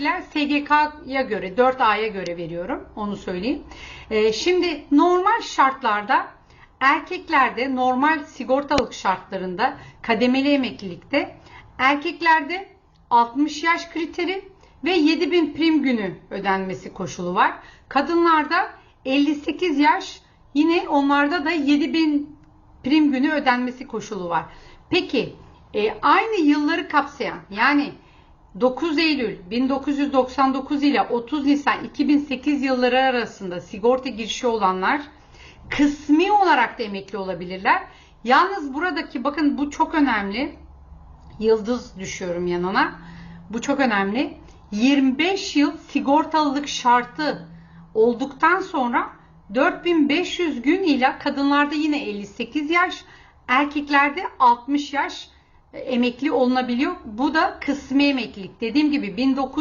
bilgiler SGK'ya göre 4A'ya göre veriyorum. Onu söyleyeyim. Ee, şimdi normal şartlarda erkeklerde normal sigortalık şartlarında kademeli emeklilikte erkeklerde 60 yaş kriteri ve 7000 prim günü ödenmesi koşulu var. Kadınlarda 58 yaş yine onlarda da 7000 prim günü ödenmesi koşulu var. Peki e, aynı yılları kapsayan yani 9 Eylül 1999 ile 30 Nisan 2008 yılları arasında sigorta girişi olanlar kısmi olarak da emekli olabilirler. Yalnız buradaki bakın bu çok önemli. Yıldız düşüyorum yanına. Bu çok önemli. 25 yıl sigortalılık şartı olduktan sonra 4500 gün ile kadınlarda yine 58 yaş, erkeklerde 60 yaş emekli olunabiliyor. Bu da kısmi emeklilik. Dediğim gibi 19